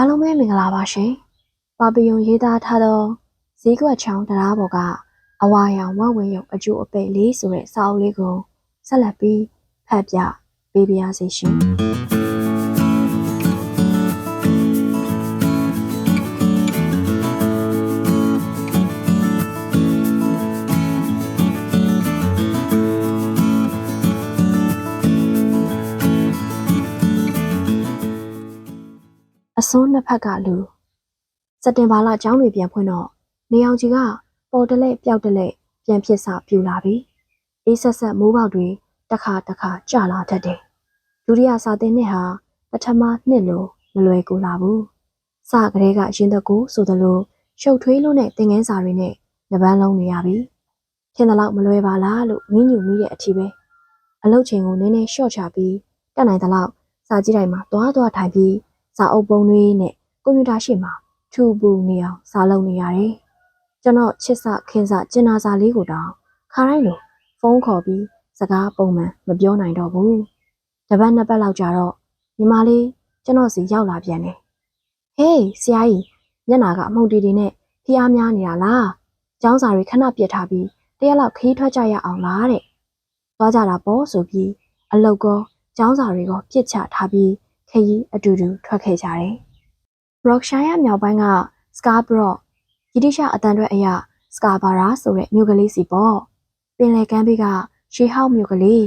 အားလုံးပဲမင်္ဂလာပါရှင်။ပါပယုံရေးသားထားသောဈေးကွက်ချောင်းတရားပေါ်ကအဝါရောင်ဝဝင်းရုံအကျိုးအပိတ်လေးဆိုတဲ့စာအုပ်လေးကိုဆက်လက်ပြီးဖတ်ပြပေးပါရစေရှင်။ အစွန်းနှစ်ဖက်ကလူစက်တင်ဘာလကျောင်းတွေပြန်ဖွင့်တော့နေအောင်ကြီးကပေါ်တလဲပျောက်တလဲပြန်ဖြစ်စာပြူလာပြီ။အေးဆက်ဆက်မိုးပေါက်တွေတစ်ခါတစ်ခါကျလာတတ်တယ်။ဒုတိယစာသင်နှစ်ဟာပထမနှစ်လိုမလွယ်ကူလာဘူး။စကလေးကရင်တကူဆိုသလိုရှုပ်ထွေးလို့နဲ့သင်ငန်းစာတွေနဲ့နှပန်းလုံးနေရပြီ။ထင်တယ်လို့မလွယ်ပါလားလို့ငင်းညူမိတဲ့အထီးပဲ။အလုတ်ချိန်ကိုနည်းနည်းရှော့ချပြီးတက်နိုင်သလောက်စာကြည့်တိုင်းမှာသွားသွားထိုင်ပြီး စာအုပ်ပုံတွေနဲ့ကွန်ပျူတာရှေ့မှာထူပူနေအောင်စာလုပ်နေရတယ်။ကျွန်တော်ချစ်စခင်စကျင်နာစာလေးကိုတောင်ခါတိုင်းလိုဖုန်းခေါ်ပြီးစကားပုံမှန်မပြောနိုင်တော့ဘူး။တပတ်နှစ်ပတ်လောက်ကြာတော့ညီမလေးကျွန်တော်စီရောက်လာပြန်တယ်။ဟေးဆရာကြီးမျက်နာကအမှုန်တီတီနဲ့ဖျားများနေတာလား။ကျောင်းစာတွေခဏပြစ်ထားပြီးတရက်လောက်ခီးထွက်ကြရအောင်လားတဲ့။သွားကြတာပေါ့ဆိုပြီးအလုတ်ကောကျောင်းစာတွေကိုပြစ်ချထားပြီး ခရီးအတူတူထွက်ခဲ့ကြတယ်။ Rockshire မြောက်ပိုင်းက Scarborough ဗြိတိရှအတန်အတွက်အရ Scarborough ဆိုတဲ့မြို့ကလေးစီပေါ့။ပင်လယ်ကမ်းဘေးကရှေးဟောက်မြို့ကလေး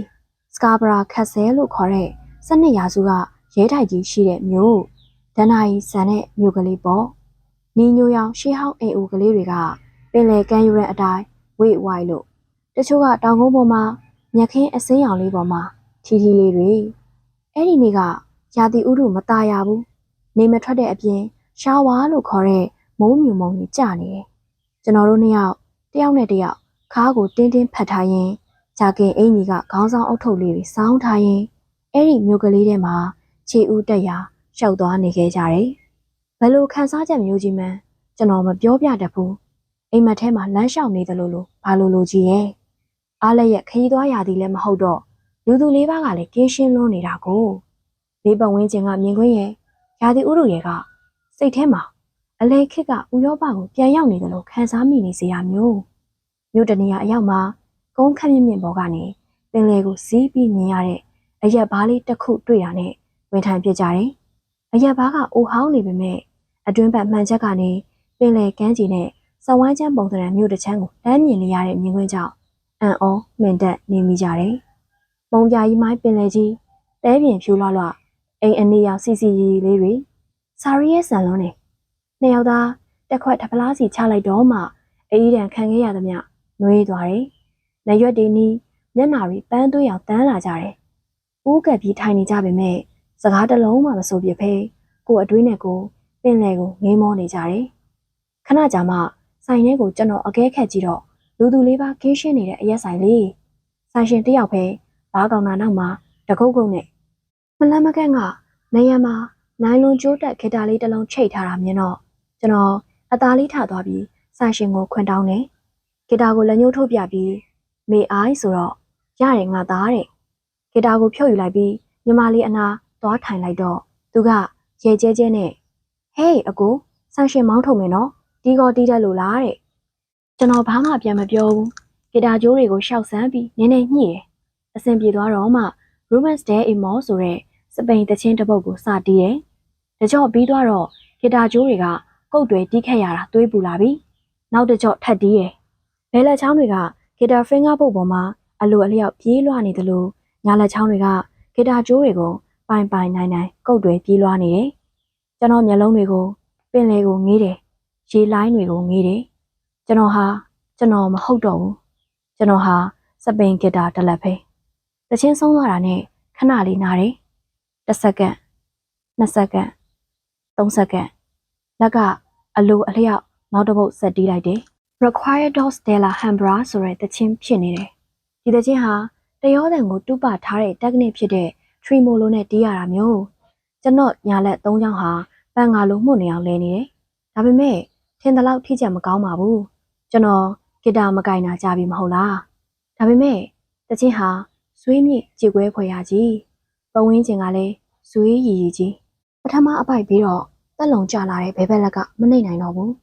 Scarborough Castle လို့ခေါ်တဲ့စနစ်ရာစုကရဲတိုက်ကြီးရှိတဲ့မြို့။ဒဏ္ဍာရီဆန်တဲ့မြို့ကလေးပေါ့။နီညိုရောင်ရှေးဟောက်အိမ်အိုကလေးတွေကပင်လယ်ကမ်းရိုးရန်အတိုင်းဝိတ်ဝိုက်လို့တချို့ကတောင်ကုန်းပေါ်မှာမြက်ခင်းအစင်းရောင်လေးပေါ်မှာထီထီလေးတွေအဲ့ဒီနေ့က ရာသီဥတုမตาရဘူးနေမထွက်တဲ့အပြင်ရှာဝါလို့ခေါ်တဲ့မိုးမြူမုံကြီးကျနေတယ်ကျွန်တော်တို့နှစ်ယောက်တယောက်နဲ့တယောက်ခါးကိုတင်းတင်းဖတ်ထားရင်ဂျာကင်အင်ကြီးကခေါင်းဆောင်အုပ်ထုပ်လေးတွေစောင်းထားရင်အဲ့ဒီမျိုးကလေးထဲမှာခြေဦးတက်ရာရှောက်သွားနေခဲ့ကြတယ်ဘယ်လိုခံစားချက်မျိုးကြီးမှန်းကျွန်တော်မပြောပြတတ်ဘူးအိမ်မက်ထဲမှာလမ်းလျှောက်နေသလိုလိုဘာလိုလိုကြီးရဲ့အားလည်းရဲ့ခရီးသွားရာသီလည်းမဟုတ်တော့လူသူလေးပါးကလည်းကင်းရှင်းလွန်းနေတာကို လေးပတ်ဝန်းကျင်ကမြင်ခွင့်ရဲ့ရာသီဥတုရဲ့ကစိတ်ထဲမှာအလဲခစ်ကဥရောပကိုပြန်ရောက်နေတယ်လို့ခံစားမိနေစေရမျိုးမြို့တနေရာအရောက်မှာကုန်းခက်မြင့်မြင့်ပေါ်ကနေပင်လယ်ကိုစီးပြီးမြင်ရတဲ့အရက်ဘားလေးတစ်ခုတွေ့တာနဲ့ဝင်ထိုင်ပြကြတယ်အရက်ဘားကအိုဟောင်းနေပေမဲ့အတွင်းဘက်မှန်ချက်ကနေပင်လယ်ကမ်းခြေနဲ့စဝိုင်းချမ်းပုံသဏ္ဍာန်မြို့တစ်ချမ်းကိုလမ်းမြင်နေရတဲ့မြင်ကွင်းကြောင့်အံ့ဩမင်တက်နေမိကြတယ်။ပုံပြာကြီးမိုင်းပင်လယ်ကြီးတဲပြင်ဖြူလွှလွှ အိမ်အနီရောင်စီစီရီရီလေးတွေစာရီရဲ့ဆန်လုံးနေနှစ်ယောက်သားတက်ခွက်ထပလားစီချလိုက်တော့မှအေးဒံခံခဲ့ရသမျှနှွေးသွားတယ်။လက်ရွက်တွေနီးမျက်နာတွေပန်းသွေးအောင်တန်းလာကြတယ်။ဦးကပ်ပြီးထိုင်နေကြပေမဲ့စကားတစ်လုံးမှမဆိုပြဖဲကိုအတွင်းနဲ့ကိုပင်လယ်ကိုငေးမောနေကြတယ်။ခဏကြာမှဆိုင်ထဲကိုကျွန်တော်အကဲခတ်ကြည့်တော့လူသူလေးပါခင်းရှင်းနေတဲ့အရက်ဆိုင်လေးဆိုင်ရှင်တယောက်ပဲဘားကောင်နာနောက်မှာတကုတ်ကုတ်နဲ့ မလန်းမကန့်ကနေရံမှာနိုင်လွန်ကျိုးတက်ဂီတာလေးတစ်လုံးချိတ်ထားတာမြင်တော့ကျွန်တော်အသားလေးထသွားပြီးဆိုင်ရှင်ကိုခွင်တောင်းတယ်ဂီတာကိုလက်ညှိုးထုတ်ပြပြီးမေအိုင်းဆိုတော့ရတယ်ငါသားတဲ့ဂီတာကိုဖြုတ်ယူလိုက်ပြီးညီမလေးအနာသွားထိုင်လိုက်တော့သူကရဲကျဲကျဲနဲ့ဟေးအကိုဆိုင်ရှင်မောင်းထုတ်မယ်နော်တီးကောတီးတက်လို့လားတဲ့ကျွန်တော်ဘာမှပြန်မပြောဘူးဂီတာကြိုးတွေကိုရှောက်ဆန်းပြီးနင်းနေညှိတယ်အဆင်ပြေသွားတော့မှ Romance Day in Mall ဆိုတဲ့ စပိန်တချင်းတစ်ပုတ်ကိုစတီးတယ်။တကြော့ပြီးသွားတော့ဂီတာကြိုးတွေကကုတ်တွေတီးခတ်ရတာသွေးပူလာပြီ။နောက်တကြော့ထပ်တီးတယ်။ဘဲလက်ချောင်းတွေကဂီတာ finger ပုတ်ပေါ်မှာအလိုအလျောက်ပြေးလွှားနေသလိုညာလက်ချောင်းတွေကဂီတာကြိုးတွေကိုပိုင်ပိုင်နိုင်နိုင်ကုတ်တွေပြေးလွှားနေတယ်။ကျွန်တော်မျက်လုံးတွေကိုပင်လေကိုငေးတယ်။ရေလိုင်းတွေကိုငေးတယ်။ကျွန်တော်ဟာကျွန်တော်မဟုတ်တော့ဘူး။ကျွန်တော်ဟာစပိန်ဂီတာတလက်ပဲ။တချင်းဆုံးသွားတာနဲ့ခဏလေးနားတယ်။ တစ်စက္ကန့်နှစ်စက္ကန့်သုံးစက္ကန့်လက်ကအလိုအလျောက်နောက်တစ်ပုတ်ဆက်တီးလိုက်တယ်။ Required Dos Della Hambra ဆိုတဲ့တချင်းဖြစ်နေတယ်။ဒီတချင်းဟာတရောတန်ကိုတူးပထားတဲ့ technique ဖြစ်တဲ့ tremolo နဲ့တီးရတာမျိုးကျွန်တော်ညာလက်၃ချောင်းဟာပန်ငါလိုမှုန့်နေအောင်လဲနေတယ်။ဒါပေမဲ့ထင်သလောက်ထိချက်မကောင်းပါဘူး။ကျွန်တော်ဂီတာမကင်တာကြာပြီမဟုတ်လား။ဒါပေမဲ့တချင်းဟာဆွေးမြင့်ကြေကွဲဖွယ်ရကြီး။ပဝင်းကျင်ကလည်း ဇွေးရီရီကြီးပထမအပိုက်ပြီးတော့တတက်လုံကျလာတဲ့ဘဲဘက်လက်ကမနှိမ့်နိုင်တော့ဘူး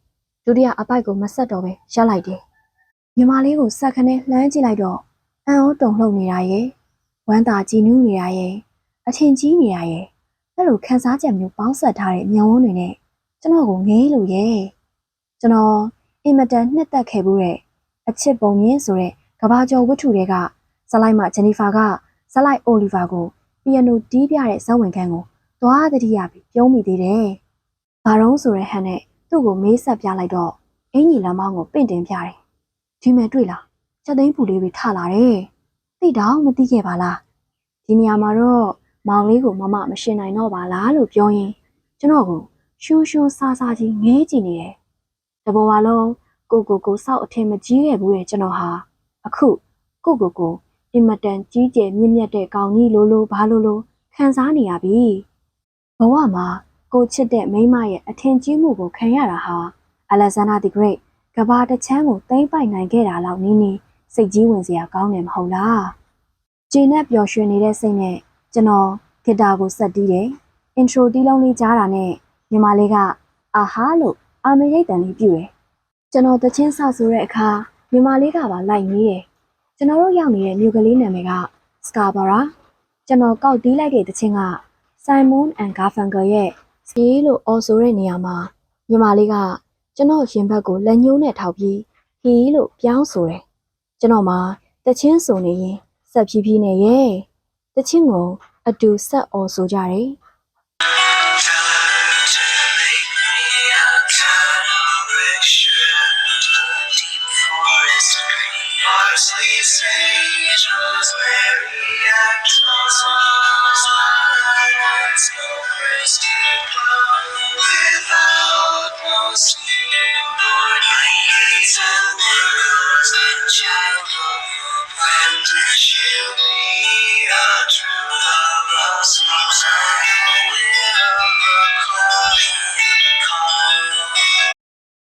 ဒုတိယအပိုက်ကိုမဆက်တော့ပဲရပ်လိုက်တယ်ညီမလေးကိုဆက်ခနဲ့လှမ်းကြည့်လိုက်တော့အံ့ဩတုန်လှုပ်နေတာရဲ့ဝမ်းသာကြည်နူးနေတာရဲ့အထင်ကြီးနေတာရဲ့အဲ့လိုခံစားချက်မျိုးပေါင်းဆက်ထားတဲ့မျက်ဝန်းတွေနဲ့ကျွန်တော်ကိုငေးလို့ရဲ့ကျွန်တော်အင်မတန်နှစ်သက်ခဲ့ဘူးတဲ့အချစ်ပုံမြင့်ဆိုတဲ့ကဘာကျော်ဝတ္ထုတွေကဇလိုက်မဂျန်နီဖာကဇလိုက်အိုလီဗာကို ပီယနိုတီးပြတဲ့ဇက်ဝင်ခန်းကိုသွားတတိယပြီးပြုံးမိသေးတယ်။ဘာတော့ဆိုတဲ့ဟန်နဲ့သူ့ကိုမေးဆက်ပြလိုက်တော့အင်ကြီးလမ်းမောင်းကိုပင့်တင်ပြတယ်။ဒီမဲ့တွေ့လားချက်သိန်းပူလေးတွေထလာတယ်။သိတော့မသိခဲ့ပါလား။ဒီနေရာမှာတော့မောင်လေးကိုမမမရှင်နိုင်တော့ပါလားလို့ပြောရင်ကျွန်တော်ကိုရှူးရှူးဆာဆာကြီးငဲကြည့်နေတယ်။တဘောပါလုံးကိုကိုကိုစောက်အထင်မကြီးခဲ့ဘူးတဲ့ကျွန်တော်ဟာအခုကိုကိုကို အင်မတန်ကြီးကျယ်မြင့်မြတ်တဲ့ကောင်းကြီးလိုလိုဘာလိုလိုခံစားနေရပြီဘဝမှာကိုချစ်တဲ့မိန်းမရဲ့အထင်ကြီးမှုကိုခံရတာဟာအလက်ဇန္ဒာဒီဂရိတ်ကဘာတစ်ချမ်းကိုသိမ့်ပိုက်နိုင်ခဲ့တာလောက်နည်းနည်းစိတ်ကြီးဝင်စရာကောင်းတယ်မဟုတ်လားဂျင်းနဲ့ပျော်ရွှင်နေတဲ့စိတ်နဲ့ကျွန်တော်ဂီတာကိုဆက်တီးတယ်အင်ထရိုတီးလုံးလေးကြားတာနဲ့ညီမလေးကအာဟာလို့အာမေရိတ်တန်လေးပြူတယ်ကျွန်တော်တချင်းဆဆိုတဲ့အခါညီမလေးကပါလိုက်နေတယ် ကျွန်တော်တို့ရောက်နေတဲ့မြို့ကလေးနာမည်ကစကာဘာရာကျွန်တော်ကောက်တီးလိုက်တဲ့တချင်းက Simon and Garfunkel ရဲ့ဈေးလို့အော်ဆိုတဲ့နေရာမှာညီမလေးကကျွန်တော်ရင်ဘတ်ကိုလက်ညှိုးနဲ့ထောက်ပြီးဟီလို့ပြောင်းဆိုတယ်ကျွန်တော်မှာတချင်းဆိုနေရင်ဆက်ဖြည်းဖြည်းနဲ့ရဲ့တချင်းကိုအတူဆက်အော်ဆိုကြတယ်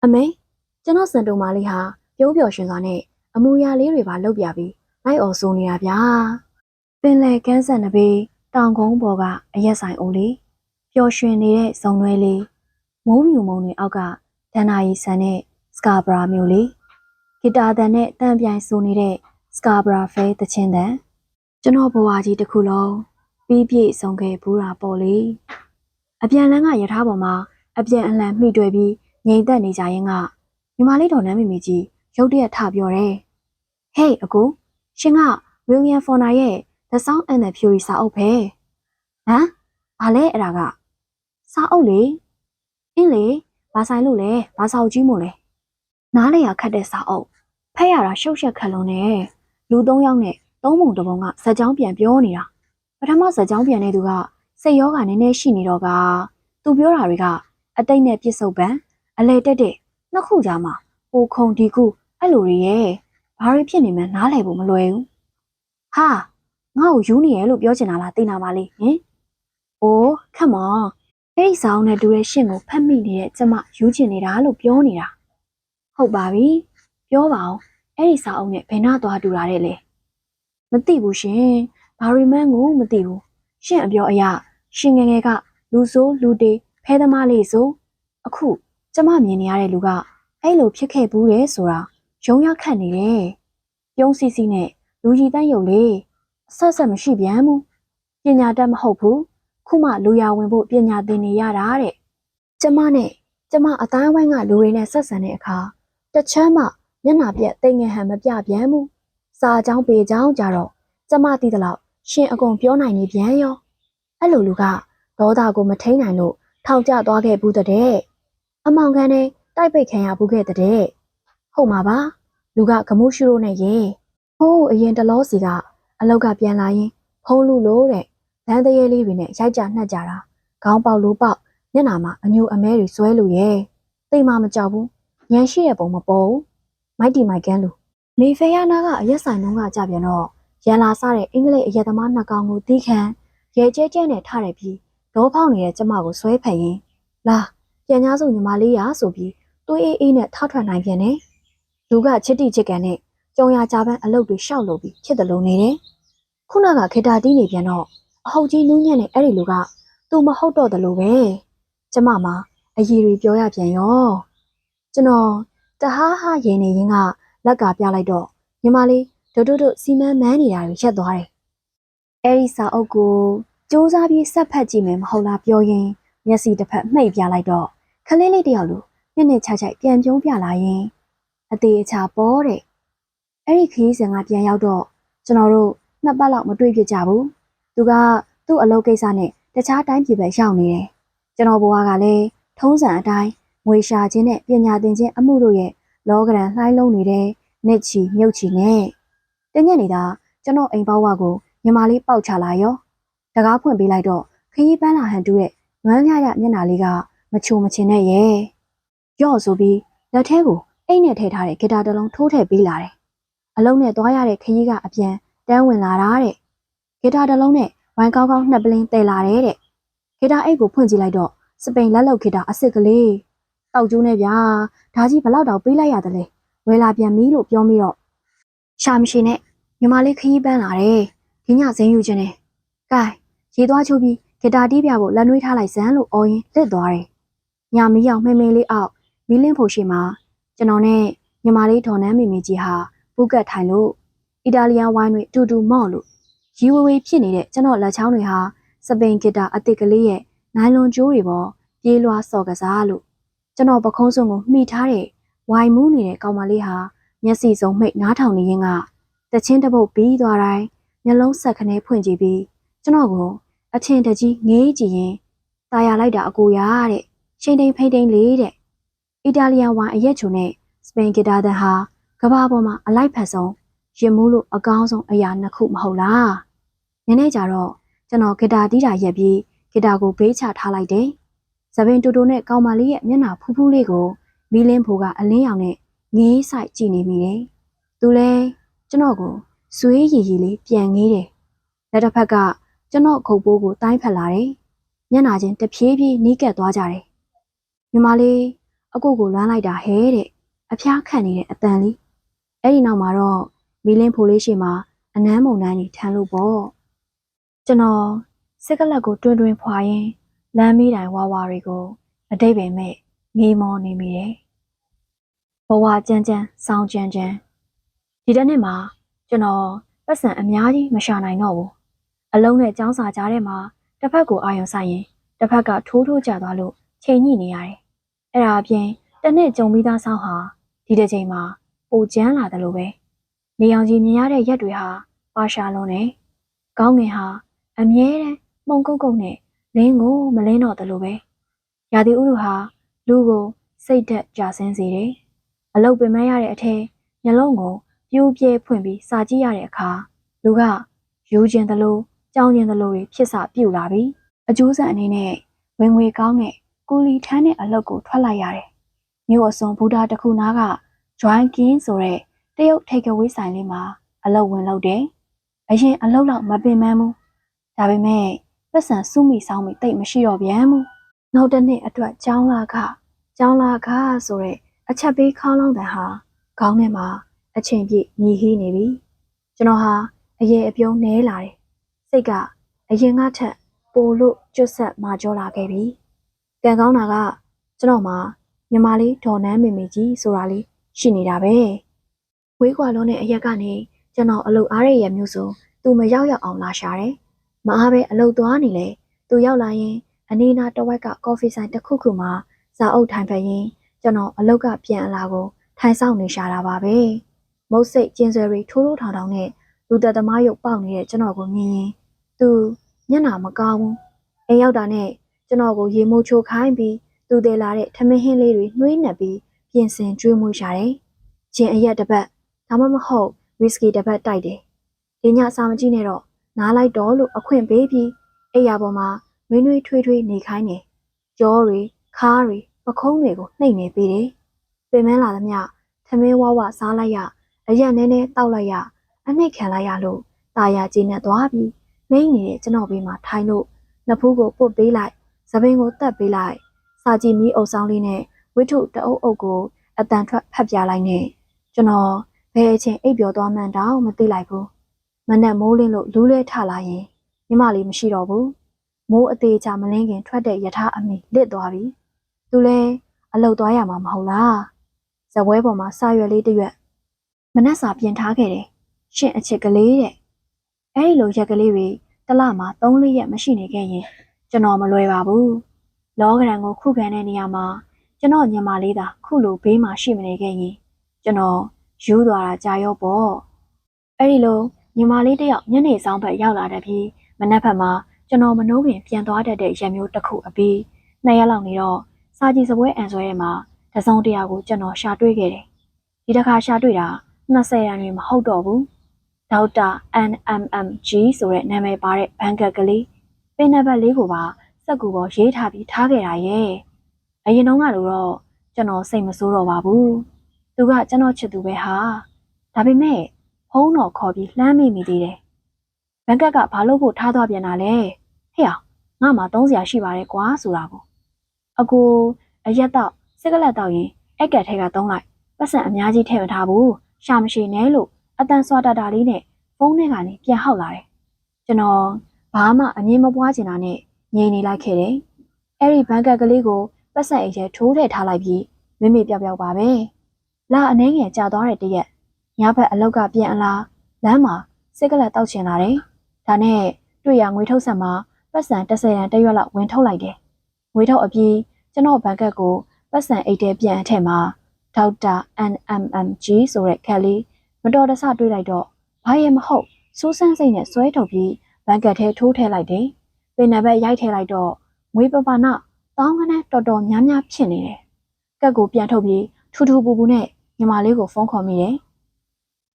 အမေကျွန်တော်စံတုံမာလေးဟာပြုံးပျော်ရွှင်စွာနဲ့အမူအရာလေးတွေပါလုပ်ပြပြီးလိုက်အော်ဆိုနေတာဗျာပင်လေကန်းဆန်တစ်ပေတောင်ကုန်းပေါ်ကအရက်ဆိုင်အိုလေးပျော်ရွှင်နေတဲ့ဇုံနွဲလေးမိုးမြူမုံတွေအောက်ကဒန်နာရီဆန်တဲ့စကာဘရာမျိုးလေးဂီတာတန်နဲ့တန်ပြိုင်ဆိုနေတဲ့ စကာဘရာဖဲတချင်းတန်ကျွန်တော်ဘဝကြီးတစ်ခုလုံးပြီးပြည့်ဆုံးခဲ့ဘူးတာပေါ့လေအပြန်လန်းကယထာပေါ်မှာအပြန်အလှန်မိတွေ့ပြီးငြိမ်သက်နေကြရင်ကညီမလေးတော်နမ်းမိမိကြီးရုတ်တရက်ထပြောတယ်။ Hey အကိုရှင်က William Faulkner ရဲ့ The Sound and the Fury စာအုပ်ပဲ။ဟမ်ဘာလဲအဲ့ဒါကစာအုပ်လေအင်းလေဘာဆိုင်လို့လဲဘာစာအုပ်ကြီးမို့လဲနားလေရခတ်တဲ့စာအုပ်ဖက်ရတာရှုပ်ရှက်ခက်လုံးနဲ့ လူသုံးယောက်နဲ့သုံးပုံတစ်ပုံကဇက်ကြောင်းပြန်ပြောနေတာပထမဇက်ကြောင်းပြန်တဲ့သူကစိတ်ရောဂါနည်းနည်းရှိနေတော့ကသူပြောတာတွေကအတိတ်နဲ့ပြစ်စုံပန်အလဲတက်တဲ့နှစ်ခုကြားမှာဟိုခုံဒီခုအဲ့လိုတွေရဲ့ဘာတွေဖြစ်နေမှန်းနားလည်ဖို့မလွယ်ဘူးဟာငါ့ကိုယူနေရလို့ပြောချင်တာလားသိနာပါလေဟင်အိုးခက်မောင်အဲ့ဒီစာအုပ်နဲ့တူတဲ့ရှင့်ကိုဖတ်မိနေတဲ့ကျမယူချင်နေတာလို့ပြောနေတာဟုတ်ပါပြီပြောပါအောင် အဲ့ဒီစာအုပ်နဲ့ဘယ်နှသွားတူတာတဲ့လဲမသိဘူးရှင်ဘာရီမန်းကိုမသိဘူးရှင့်အပြောအရရှင်ငယ်ငယ်ကလူဆိုးလူတေးဖဲသမားလေးဆိုအခု ကျမမြင်နေရတဲ့လူကအဲ့လိုဖြစ်ခဲ့ဘူးတဲ့ဆိုတာရုံရခတ်နေတယ်ပြုံးစီစီနဲ့လူကြီးတန်းရုပ်လေးအဆက်ဆက်မရှိပြန်ဘူးပညာတတ်မဟုတ်ဘူးခုမှလူရဝင်ဖို့ပညာသင်နေရတာတဲ့ကျမနဲ့ကျမအတိုင်းဝိုင်းကလူတွေနဲ့ဆက်ဆံတဲ့အခါတစ်ချမ်းမှ မျက်နှာပြက်တိမ်ငယ်ဟန်မပြပြန်ဘူးစာအကြောင်းပေအကြောင်းကြတော့ကျမသိသလောက်ရှင်အကုန်ပြောနိုင်နေပြန်ရောအဲ့လိုလူကဒေါသကိုမထိန်နိုင်လို့ထောင်ကျသွားခဲ့ဘူးတဲ့အမောင်ခန်းနဲ့တိုက်ပိတ်ခံရဘူးခဲ့တဲ့ဟုတ်မှာပါလူကဂမိုးရှုရိုးနဲ့ရေဟိုးအရင်တလောစီကအလောက်ကပြန်လာရင်ဖုံးလူလို့တဲ့လမ်းတရေလေးတွေနဲ့ရိုက်ကြနှက်ကြတာခေါင်းပေါက်လို့ပေါက်မျက်နာမှာအညိုအမဲတွေဆွဲလို့ရဲ့သိမှမကြောက်ဘူးညံရှိတဲ့ပုံမပေါ်ဘူး မိုက်တီမိုက်ကန်းလူမေဖေယာနာကအရက်ဆိုင်နှုံးကကြပြန်တော့ရန်လာစားတဲ့အင်္ဂလိပ်အရက်သမားနှစ်ကောင်ကိုတီးခံရဲကျဲကျဲနဲ့ထားတယ်ပြီးဒေါဖောက်နေတဲ့ကျမကိုဆွဲဖက်ရင်လာပြန်ညာစုညီမလေးရာဆိုပြီးတွေးအေးအေးနဲ့ထောက်ထွက်နိုင်ပြန်တယ်လူကချစ်တိချစ်ကန်နဲ့ကြုံရကြပန်းအလုတ်တွေရှောက်လို့ပြီးချစ်တယ်လို့နေတယ်ခုနကခေတာတီးနေပြန်တော့အဟုတ်ကြီးနူးညံ့တဲ့အဲ့ဒီလူကသူမဟုတ်တော့တယ်လို့ပဲကျမမှာအရီတွေပြောရပြန်ရောကျွန်တော် တဟားဟာရင်နေရင်ကလက်ကပြလိုက်တော့ညီမလေးတို့တို့တို့စီမံမန်းနေတာတွေရက်သွားတယ်အဲ့ဒီစာအုပ်ကိုစူးစမ်းပြီးဆက်ဖက်ကြည့်မယ်မဟုတ်လားပြောရင်မျက်စိတစ်ဖက်မှိတ်ပြလိုက်တော့ခလေးလေးတယောက်လိုညနေချာချာပြန်ပြုံးပြလာရင်အသေးအချာပေါ်တဲ့အဲ့ဒီခရီးစဉ်ကပြန်ရောက်တော့ကျွန်တော်တို့နှစ်ပတ်လောက်မတွေ့ဖြစ်ကြဘူးသူကသူ့အလုပ်ကိစ္စနဲ့တခြားတိုင်းပြည်ပဲရောက်နေတယ်ကျွန်တော်ဘဝကလည်းထုံးစံအတိုင်း ငွေရှာခြင်းနဲ့ပညာသင်ခြင်းအမှုတို့ရဲ့လောကရန်လှိုင်းလုံးနေတဲ့နှစ်ချီမြုပ်ချီနဲ့တညက်နေတာကျွန်တော်အိမ်ပေါက်ဝကိုညီမလေးပေါက်ချလာရောတကားဖွင့်ပေးလိုက်တော့ခရီးပန်းလာဟန်တူးတဲ့နွမ်းရရမျက်နှာလေးကမချိုမချင်နဲ့ရဲ့ရော့ဆိုပြီးလက်ထဲကိုအိတ်နဲ့ထည့်ထားတဲ့ဂီတာတစ်လုံးထိုးထည့်ပေးလာတယ်အလုံးနဲ့သွားရတဲ့ခရီးကအပြန်တန်းဝင်လာတာတဲ့ဂီတာတစ်လုံးနဲ့ဝိုင်းကောင်းကောင်းနှစ်ပလင်းတည်လာတယ်တဲ့ဂီတာအိတ်ကိုဖွင့်ကြည့်လိုက်တော့စပိန်လက်လောက်ဂီတာအစ်စ်ကလေး တောက်ကျိုးနဲ့ဗျာဒါကြီးဘလောက်တောင်ပေးလိုက်ရတယ်လေဝယ်လာပြန်ပြီလို့ပြောပြီးတော့ရှာမရှိနဲ့ညီမလေးခရီးပန်းလာတယ်ဒီညဇင်းယူခြင်းနဲ့ကဲရေသွားချိုးပြီးဂီတာတီးပြဖို့လက်နှွေးထားလိုက်စမ်းလို့အော်ရင်လစ်သွားတယ်ညမီးရောက်မှိမ့်မင်းလေးအောက်မီးလင်းဖို့ရှိမှာကျွန်တော်နဲ့ညီမလေးဒေါ်နန်းမေမေကြီးဟာပူကတ်ထိုင်လို့အီတာလီယန်ဝိုင်းတွေအတူတူမော့လို့ရီဝဝေးဖြစ်နေတဲ့ကျွန်တော်လက်ချောင်းတွေဟာစပိန်ဂီတာအစ်စ်ကလေးရဲ့နိုင်လွန်ကြိုးတွေပေါ်ပြေးလွှားစော်ကစားလို့ ကျွန်တော်ပခုံးစုံကိုမှီထားတဲ့ဝိုင်မူးနေတဲ့ကောင်မလေးဟာမျက်စိစုံမှိတ်နားထောင်နေရင်ကတချင်းတစ်ပုတ်ပြီးသွားတိုင်းမျက်လုံးဆက်ခနဲဖွင့်ကြည့်ပြီးကျွန်တော်ကိုအထင်တကြီးငေးကြည့်ရင်ตายရလိုက်တာအကိုရတဲ့ချိန်တိန်ဖိန်တိန်လေးတဲ့အီတာလီယန်ဝိုင်အရက်ချုံနဲ့စပိန်ဂီတာတန်ဟာကဘာပေါ်မှာအလိုက်ဖက်ဆုံးရင်မူးလို့အကောင်းဆုံးအရာနှစ်ခုမဟုတ်လားနည်းနည်းကြတော့ကျွန်တော်ဂီတာတီးတာရက်ပြီးဂီတာကိုဘေးချထားလိုက်တယ်။ သပင်တူတူနဲ့ကောင်မလေးရဲ့မျက်နှာဖူးဖူးလေးကိုမီလင်းဖိုကအလင်းရောင်နဲ့ငေးဆိုင်ကြည့်နေမိတယ်။သူလဲကျွန်တော်ကိုဆွေးရည်ရည်လေးပြန်ငေးတယ်။လက်တစ်ဖက်ကကျွန်တော်ခုပ်ပိုးကိုတိုင်းဖက်လာတယ်။မျက်နှာချင်းတဖြည်းဖြည်းနီးကပ်သွားကြတယ်။ညီမလေးအကုတ်ကိုလွမ်းလိုက်တာဟဲတဲ့အဖျားခံနေတဲ့အတန်လေးအဲ့ဒီနောက်မှာတော့မီလင်းဖိုလေးရှိမှာအနမ်းမုံနှမ်းကြီးထမ်းလို့ပေါ့ကျွန်တော်စစ်ကလပ်ကိုတွင်တွင်ဖွာရင်း လမ်းမီးတိုင်ဝါဝါတွေကို အတိတ်ပင်မဲ့ငေးမောနေမိတယ်ဘဝကြမ်းကြမ်းစောင်းကြမ်းကြမ်းဒီတစ်နေ့မှာကျွန်တော်ပတ်စံအများကြီးမရှာနိုင်တော့ဘူးအလုံးနဲ့ចောင်းစာကြားထဲမှာတစ်ဖက်ကိုအာရုံဆိုင်ရင်တစ်ဖက်ကထိုးထိုးကျသွားလို့ချိန်ညှိနေရတယ်အဲ့ဒါအပြင်တစ်နှစ်ကြုံပြီးသားဆောင်းဟာဒီတစ်ချိန်မှာပိုကျန်းလာတယ်လို့ပဲနေအောင်ကြီးမြင်ရတဲ့ရက်တွေဟာပါရှာလုံးနဲ့ကောင်းငင်ဟာအမြဲတမ်းမှုန်ကုတ်ကုတ်နဲ့ လင်းကိုမလင်းတော့တယ်လို့ပဲရာသီဥတုဟာလူကိုစိတ်သက်ကြဆင်းစေတယ်အလုတ်ပင်မရတဲ့အထက်မျက်လုံးကိုပြိုးပြဲဖွင့်ပြီးစာကြည့်ရတဲ့အခါလူကယူကျင်သလိုကြောင်ကျင်သလိုတွေဖြစ်စာပြုတ်လာပြီးအကျိုးဆက်အနေနဲ့ဝင်ငွေကောင်းတဲ့ကိုလီထမ်းတဲ့အလုပ်ကိုထွက်လိုက်ရတယ်မြို့အစွန်ဘူတာတစ်ခုနားက join kin ဆိုတဲ့တရုတ်ထိတ်ကဝေးဆိုင်လေးမှာအလုပ်ဝင်လုပ်တယ်။အရင်အလုပ်တော့မပင်ပန်းဘူး။ဒါပေမဲ့ ပတ်စံစုမိဆောင်မိတိတ်မရှိတော့ပြန်ဘူး။နောက်တစ်နှစ်အတွက်ကျောင်းလာခကျောင်းလာခဆိုတဲ့အချက်ပေးခေါင်းလောင်းတန်ဟာခေါင်းထဲမှာအချိန်ပြည့်ညီဟီးနေပြီ။ကျွန်တော်ဟာအရေးအပြုံးနဲလာတယ်။စိတ်ကအရင်ကထက်ပိုလို့ကျွတ်ဆက်မာကြောလာခဲ့ပြီ။ကံကောင်းတာကကျွန်တော်မှာညီမလေးဒေါ်နန်းမေမေကြီးဆိုတာလေးရှိနေတာပဲဝေးကွာလုံးတဲ့အရက်ကနေကျွန်တော်အလုပ်အားရရဲ့မျိုးဆိုသူမရောက်ရောက်အောင်လာရှာတယ် မအားပဲအလုပ်သွားနေလေသူရောက်လာရင်အနီးနားတဝက်ကကော်ဖီဆိုင်တစ်ခုခုမှာစာအုပ်ထိုင်ဖက်ရင်ကျွန်တော်အလုပ်ကပြန်အလာကိုထိုင်ဆောင်နေရှာတာပါပဲမုတ်စိတ်ကျင်းဆွဲပြီးထိုးထိုးထောင်ထောင်နဲ့လူသက်သမားရုပ်ပေါက်နေတဲ့ကျွန်တော်ကိုမြင်ရင်သူမျက်နှာမကောင်းဘူးအိမ်ရောက်တာနဲ့ကျွန်တော်ကိုရေမိုးချိုးခိုင်းပြီးသူတည်လာတဲ့ထမင်းဟင်းလေးတွေနှွေးနှက်ပြီးပြင်ဆင်ကျွေးမွေးရှာတယ်။ဂျင်အရက်တစ်ပတ်ဒါမှမဟုတ်ဝီစကီတစ်ပတ်တိုက်တယ်။ဒီညစာမကြည့်နဲ့တော့ နားလိုက်တော့လို့အခွင့်ပေးပြီးအိယာပေါ်မှာမင်းတွေထွေးထွေးနေခိုင်းတယ်။ကြောတွေခါးတွေပခုံးတွေကိုနှိပ်နေပေးတယ်။ပင်မလာသမျှထမင်းဝဝစားလိုက်ရအရက်နဲနဲတောက်လိုက်ရအနှိတ်ခံလိုက်ရလို့ตาရကျင်းနဲ့သွားပြီးမိန်နေတဲ့ကျွန်တော်ဘေးမှာထိုင်လို့နှစ်ဖူးကိုပုတ်ပေးလိုက်သပင်ကိုတက်ပေးလိုက်စာကြည့်မီးအုပ်ဆောင်လေးနဲ့ဝိထုတအုပ်အုပ်ကိုအတန်ထွက်ဖတ်ပြလိုက်နဲ့ကျွန်တော်ဘယ်အချိန်အိပ်ပျော်သွားမှန်းတောင်မသိလိုက်ဘူး မနဲ့မိုးလင်းလို့လူးလဲထလာရင်ညီမလေးမရှိတော့ဘူးမိုးအသေးချမလင်းခင်ထွက်တဲ့ယထာအမိလစ်သွားပြီသူလည်းအလုတ်သွားရမှာမဟုတ်လားဇပွဲပေါ်မှာစာရွက်လေးတစ်ရွက်မနှက်စာပြင်ထားခဲ့တယ်ရှင်အချစ်ကလေးတဲ့အဲ့ဒီလိုရက်ကလေးတွေတစ်လမှာ3-4ရက်မရှိနေခဲ့ရင်ကျွန်တော်မလွယ်ပါဘူးလောကရန်ကိုခုခံတဲ့နေရာမှာကျွန်တော်ညီမလေးသာခုလိုဘေးမှာရှိမနေခဲ့ရင်ကျွန်တော်ယူသွားတာကြာရောပေါ့အဲ့ဒီလို ညီမလေးတယောက်ညနေဆောင်ဘက်ရောက်လာတဲ့ပြီးမနက်ဘက်မှာကျွန်တော်မနှိုးခင်ပြန်သွားတတ်တဲ့ရက်မျိုးတစ်ခုအပြီးနှစ်ရက်လောက်နေတော့စာကြည့်စပွဲအန်ဆွဲထဲမှာတစ်စုံတစ်ရာကိုကျွန်တော်ရှာတွေ့ခဲ့တယ်ဒီတစ်ခါရှာတွေ့တာ20ရန်တွေမဟုတ်တော့ဘူးဒေါက်တာ NMMG ဆိုတဲ့နာမည်ပါတဲ့ဘန်ကတ်ကလေးပင်နံပါတ်လေးကိုပါစက်ကူပေါ်ရေးထားပြီးထားခဲ့တာရဲ့အရင်တုန်းကလိုတော့ကျွန်တော်စိတ်မဆိုးတော့ပါဘူးသူကကျွန်တော်ချစ်သူပဲဟာဒါပေမဲ့ ဖုန်းတော်ခေါ်ပြီးလှမ်းမိမိသေးတယ်ဘန်ကတ်ကဘာလို့ဖို့ထားသွားပြန်တာလဲဟဲ့အောင်ငါမှ30ရာရှိပါတယ်ကွာဆိုတာကိုအကူအရက်တော့စက်ကလက်တော့ရင်အက်ကက်ထဲကတုံးလိုက်ပတ်စံအများကြီးထည့်မထားဘူးရှာမရှိနဲ့လို့အတန်စွာတတာလေးနဲ့ဖုန်းထဲကနေပြန်ဟောက်လာတယ်ကျွန်တော်ဘာမှအငြင်းမပွားချင်တာနဲ့ငြိမ်နေလိုက်ခဲ့တယ်အဲ့ဒီဘန်ကတ်ကလေးကိုပတ်စံအိတ်ထဲထိုးထည့်ထားလိုက်ပြီးမိမိပြောက်ပြောက်ပါပဲလာအနှဲငယ်ကြာသွားတဲ့တရက် ညဘက်အလောက်ကပြန်အလားလမ်းမှာစက်ကလက်တောက်ချင်လာတယ်ဒါနဲ့တွေ့ရငွေထုတ်ဆက်မှာပတ်စံ30ရန်တရွက်လောက်ဝင်ထုတ်လိုက်တယ်ငွေထုတ်အပြီးကျွန်တော်ဘန်ကတ်ကိုပတ်စံအိတ်ထဲပြန်အထက်မှာဒေါက်တာ NMMG ဆိုတဲ့ခက်လေးမတော်တဆတွေးလိုက်တော့ဘာရဲ့မဟုတ်စူးစမ်းစိတ်နဲ့ဆွဲထုတ်ပြီးဘန်ကတ်ထဲထိုးထည့်လိုက်တယ်။ပင်နံဘက်ရိုက်ထည့်လိုက်တော့ငွေပပနာတောင်းကနန်းတော်တော်များများဖြစ်နေတယ်။ကတ်ကိုပြန်ထုတ်ပြီးထူထူပူပူနဲ့ညီမလေးကိုဖုန်းခေါ်မိတယ်။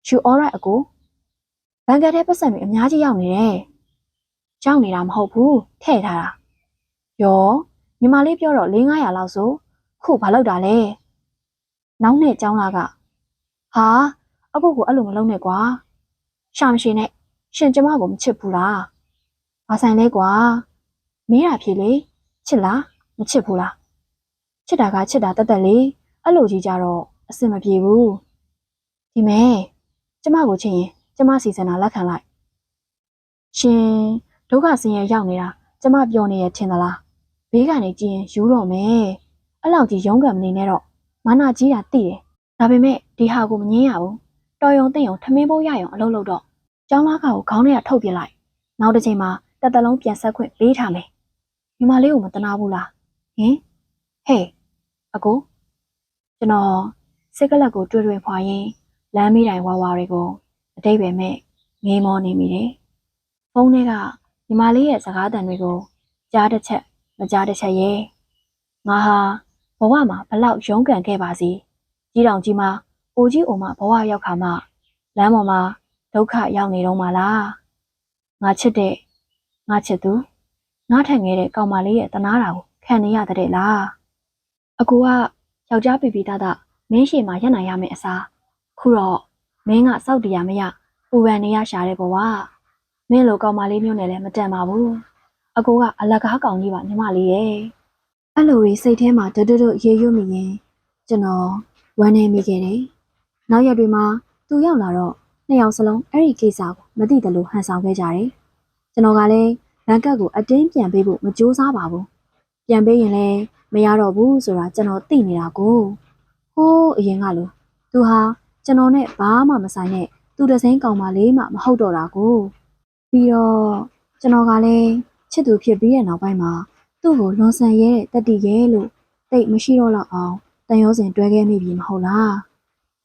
"You alright အကိုဘန်ကတ်ထဲပတ်စံတွေအများကြီးရောက်နေတယ်။ရောက်နေတာမဟုတ်ဘူးထည့်ထားတာ။ယောညီမလေးပြောတော့၄900လောက်ဆိုခုဘာလောက်တာလဲ။နောက်နဲ့ကျောင်းလာကဟာအကိုကိုအဲ့လိုမလုပ်နဲ့ကွာ။ရှာမရှိနဲ့ရှင်ကျမကိုမချစ်ဘူးလား။ဘာဆိုင်လဲကွာ။မေးတာဖြေလေချစ်လားမချစ်ဘူးလား။ချစ်တာကချစ်တာတက်တက်လေအဲ့လိုကြီးကြတော့အဆင်မပြေဘူး။ဒီမဲ ကျမကိုချစ်ရင်ကျမစီစဉ်တာလက်ခံလိုက်။ရှင်ဒုက္ခဆင်းရဲရောက်နေတာကျမပြောနေရထင်သလား။ဘေးကနေကြည့်ရင်ယူတော့မယ်။အဲ့လောက်ကြီးရုန်းကန်မနေနဲ့တော့မာနာကြီးတာသိတယ်။ဒါပေမဲ့ဒီဟာကိုမငင်းရဘူး။တော်ယုံသိယုံထမင်းပိုးရယုံအလုပ်လုပ်တော့ကျောင်းသားကကိုခေါင်းထဲကထုတ်ပြလိုက်။နောက်တစ်ချိန်မှာတက်တလုံးပြန်ဆက်ခွင့်ပေးထားမယ်။ညီမလေးကိုမတနာဘူးလား။ဟင်ဟေးအကိုကျွန်တော်စိတ်ကလပ်ကိုတွေ့တွေ့ဖွာရင် လမ်းမေးတိုင်ဝါဝါတွေကိုအတိတ်ပဲမဲ့ငေးမောနေမိတယ်။ဖုန်းထဲကညီမလေးရဲ့စကားတန်တွေကိုကြားတစ်ချက်မကြားတစ်ချက်ရဲ့ငါဟာဘဝမှာဘလောက်ရုန်းကန်ခဲ့ပါစီကြီးတောင်ကြီးမှာအိုကြီးအိုမဘဝရောက်ခါမှလမ်းပေါ်မှာဒုက္ခရောက်နေတော့မှလားငါချစ်တဲ့ငါချစ်သူငါထက်ငယ်တဲ့ကောင်မလေးရဲ့တနာတာကိုခံနေရတဲ့လားအကူကယောက်ျားပြပြသားသားမင်းရှိမှရက်နိုင်ရမယ့်အစား ခုတော့မင်းကစောက်တရားမရပူပန်နေရရှာတဲ့ဘဝမင်းလိုကောင်မလေးမျိုးနဲ့လည်းမတန်ပါဘူးအကူကအလကားကောင်ကြီးပါညီမလေးရဲ့အဲ့လိုတွေစိတ်ထဲမှာတွတ်တွတ်ရေရွတ်မိရင်ကျွန်တော်ဝမ်းနေမိခဲ့တယ်။နောက်ရက်တွေမှာသူရောက်လာတော့နှစ်ယောက်စလုံးအဲ့ဒီကိစ္စကိုမသိတယ်လို့ဟန်ဆောင်ခဲ့ကြတယ်။ကျွန်တော်ကလည်းဘန်ကတ်ကိုအတင်းပြန်ပေးဖို့မကြိုးစားပါဘူး။ပြန်ပေးရင်လည်းမရတော့ဘူးဆိုတာကျွန်တော်သိနေတာကိုဟိုးအရင်ကလို့သူဟာ ကျွန်တော်နဲ့ဘာမှမဆိုင်တဲ့သူတစ်စိမ်းကောင်မလေးမှမဟုတ်တော့တာကိုပြီးတော့ကျွန်တော်ကလည်းချစ်သူဖြစ်ပြီးတဲ့နောက်ပိုင်းမှာသူ့ကိုလွန်ဆန်ရဲတဲ့တတိရဲလို့တိတ်မရှိတော့တော့အောင်တန်ရောစင်တွဲခဲ့မိပြီမဟုတ်လား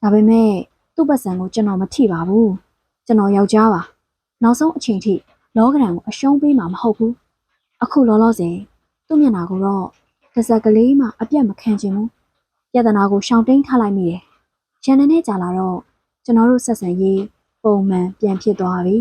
ဒါပေမဲ့သူ့ပတ်စံကိုကျွန်တော်မထိပါဘူးကျွန်တော်ယောက်ျားပါနောက်ဆုံးအချိန်ထိလောကရန်ကိုအရှုံးပေးမှာမဟုတ်ဘူးအခုလောလောဆယ်သူ့မျက်နှာကိုတော့တစ်စက်ကလေးမှအပြတ်မခံချင်ဘူးပြဿနာကိုရှောင်တိန်ထားလိုက်မိတယ် ရန်နေနဲ့ကြာလာတော့ကျွန်တော်တို့ဆက်ဆံရေးပုံမှန်ပြန်ဖြစ်သွားပြီ